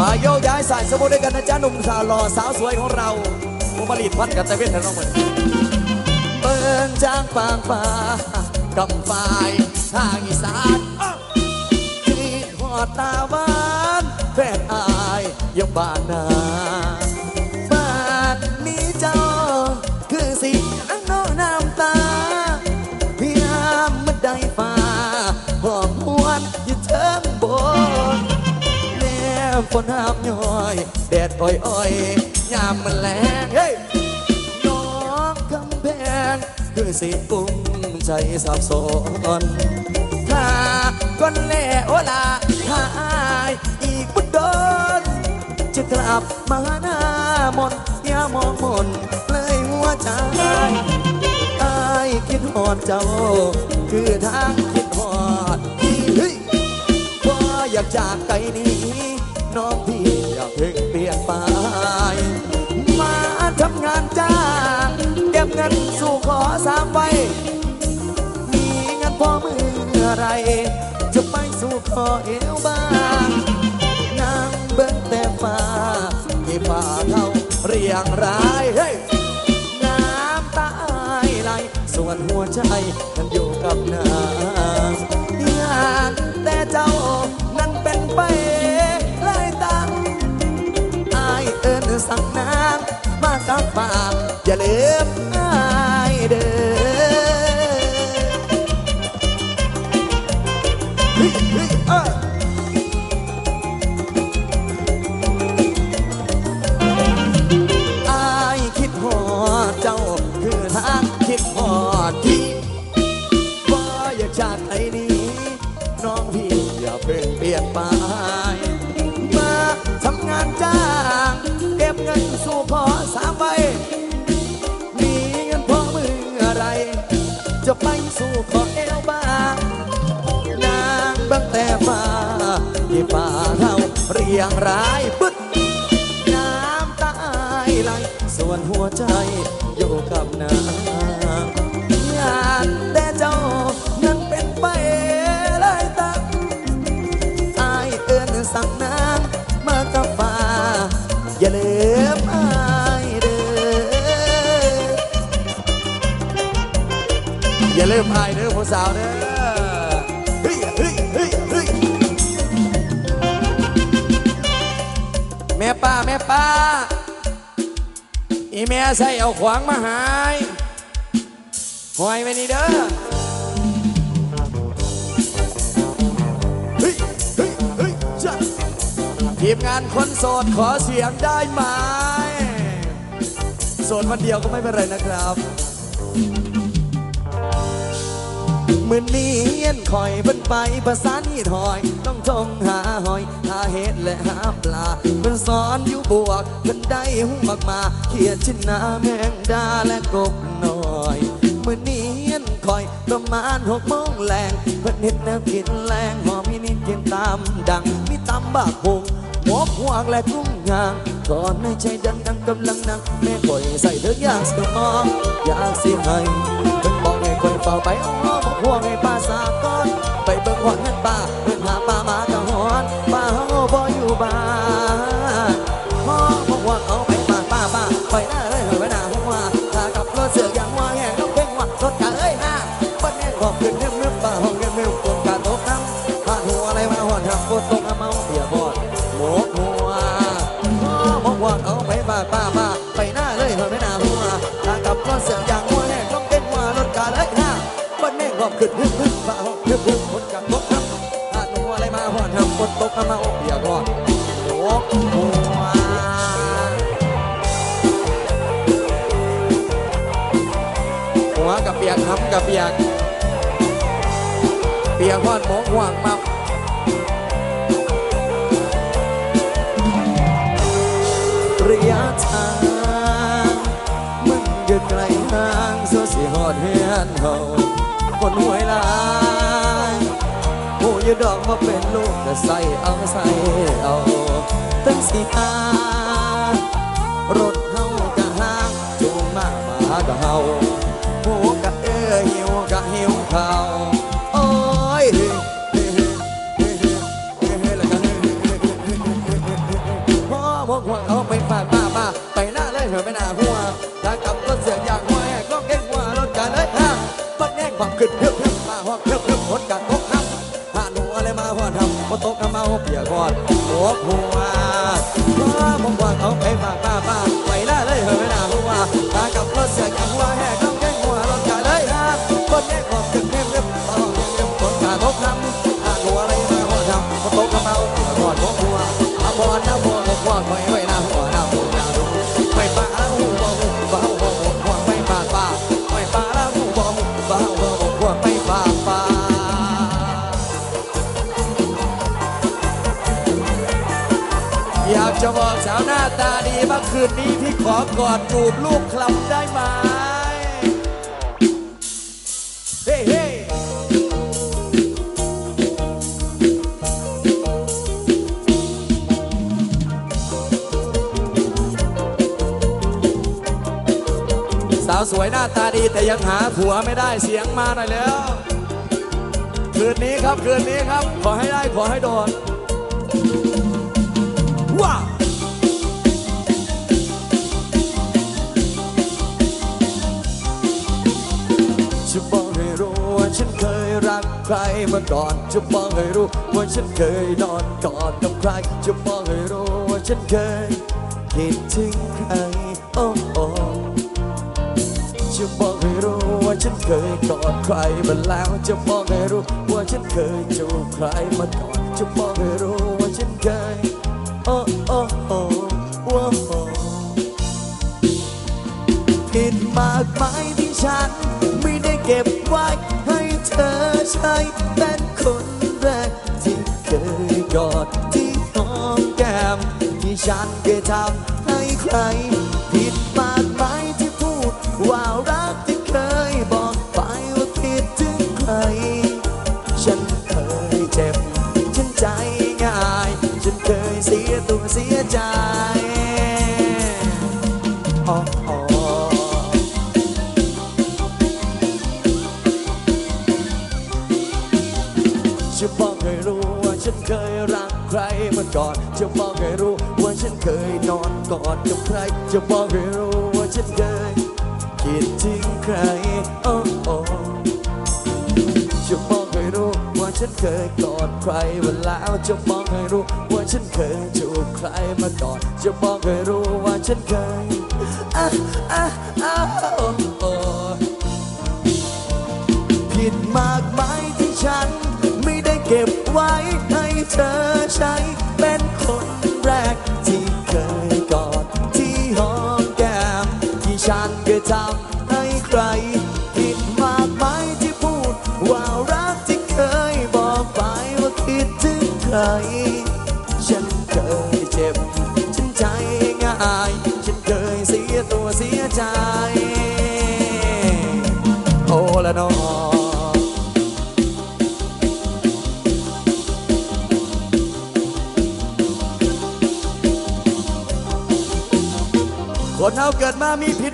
มาโยกย้ายสายสมุทรด้วยกันนะจ๊ะหนุ่มสาวหล่อสาวสวยของเราผมมาลีดพัดกันแต่เว้นแทนน้องเหมือนเปิ้งจางปางฟ้ากำฝ่ายทางอีสานที่หอดตาหวานแฟนอายยังบ้านนา ฝนห้ามย้อยแดดอ่อยอ่อยๆยามมันแรงเฮ้ยน้องกำแพงคือสิกุ้งใจสับสนถ้าก้อนแล่โอลาถ้าอายอีกบุดดนจะกลับมาหน้ามนต์อย่ามองมนเลยหัวใจอายคิดหอดเจ้า คือทางคิดหอดที่เฮ้ยว่าอยากจากไกลนี้ น้องพี่อยากเพ่งเปลี่ยนไปมาทำงานจ้างเก็บเงินสู่ขอสามใบมีเงินพอมือไร จะไปสู่ขอเอวบ้างนางเบิ้งแต่ฟ้าที่ฟ้าเขาเรียงรายเฮ้ยน้ำตาไหลส่วนหัวใจนั้นอยู่ อย่าลืมอายเด้อเฮ้ยเฮ้ยเอ้ยอายคิดหอดเจ้าคือทางคิดหอดที่ว่าอยากจากไอ้นี้น้องพี่อย่าเพิ่งเปลี่ยนไปมาทำงานจ้างเก็บเงินสู่ขอสามใบ จะไปสู่ขอเอวบางนางบังแต่ฟ้าที่ฟ้าเราเรียงรายปึ๊ดน้ำตาไหลส่วนหัวใจอยู่กับนางอยากแต่เจ้านั้นเป็นไปไล่ตามอายเอินสั่งนางมากับฟ้าอย่าลื สาวเด้อเฮ้ยเฮ้ยเฮ้ยเฮ้ยแม่ป้าแม่ป้า อีแม่ใส่เอาขวางมาหายหอยไว้นี่เด้อเฮ้ยเฮ้ยเฮ้ยจ้ะทีมงานคนโสดขอเสียงได้ไหมโสดวันเดียวก็ไม่เป็นไรนะครับ มือนี้เย็นคอยเพิ่นไปภาษานี่ถอย ต้องทงหาหอย หาเห็ดและหาปลาเพิ่นสอนอยู่บวกเพิ่นได้หูมากมาเขียนชิ้นหน้าแมงดาและกบน้อยมือนี้เย็นคอยประมาณหกโมงแรงเพิ่นเห็ดแนวกินแรงหอมมินิกินตามดังมีตำบากหงหมกหวกและกุ้งงาง กอนในใจดังดังกำลังนั่งแม่ก่อยใส่เด้ออยากสิอมอยากสิให้เพิ่นบอกให้คนเฝ้าไปอ้อมห่วงให้ป้าสากอนไปเบิ่งหัวเงินป้าเงินหาป้า กับเปียก เปียกเปียกหอนหมกห่วงมาระยะทางมันอยู่ไกลห่างโซสิหอดเฮียนเฮาคนหวยลายผู้ยืดดอกมาเป็นลูกก็ใส่เอาใส่เอาตั้งสีตารถเฮากะห้างจูงมามากะเฮาะเอ้อหิ จะบอกสาวหน้าตาดีเมื่อคืนนี้พี่ขอกอดจูบลูกคลำได้ไหมเฮ้เฮ้สาวสวยหน้าตาดีแต่ยังหาผัวไม่ได้เสียงมาหน่อยแล้ว คืนนี้ครับคืนนี้ครับ ขอให้ได้ขอให้โดนว้าว รักใครมาก่อนจะบอกให้รู้ว่าฉันเคยนอนกอดกับใคร จะบอกให้รู้ว่าฉันเคยคิดถึงใครโอ้โอ้จะบอกให้รู้ว่าฉันเคยกอดใครมาแล้ว จะบอกให้รู้ว่าฉันเคยจูบใครมาก่อน จะบอกให้รู้ว่าฉันเคยโอ้โอ้โอ้โอ้โอ้ผิดมากมายที่ฉันไม่ได้เก็บไว้ เธอใช้เป็นคนแรกที่เคยกอดที่หอมแก้มที่ฉันเคยทำให้ใคร ผิดมากมายที่พูดว่ารักที่เคยบอกไปว่าผิดถึงใคร ฉันเคยเจ็บ ฉันใจง่าย ฉันเคยเสียตัวเสียใจ เคยรักใครมาก่อน จะบอกให้รู้ว่าฉันเคยนอนกอดกับใคร จะบอกให้รู้ว่าฉันเคยคิดถึงใครโอ้โอ้จะบอกให้รู้ว่าฉันเคยกอดใครมาแล้วจะบอกให้รู้ว่าฉันเคยจูบใครมาก่อน จะบอกให้รู้ว่าฉันเคยอะอะอะโอ้โอ้ผิดมากมายที่ฉันไม่ได้เก็บไว้ เธอใช้เป็นคนแรกที่เคยกอดที่หอมแก้มที่ฉันเคยทำให้ใครผิดมากมายที่พูด ว่ารักที่เคยบอกไปว่าคิดถึงใคร ฉันเคยเจ็บ ฉันใจง่าย ฉันเคยเสียตัวเสียใจ เฮาเกิดมามีผิด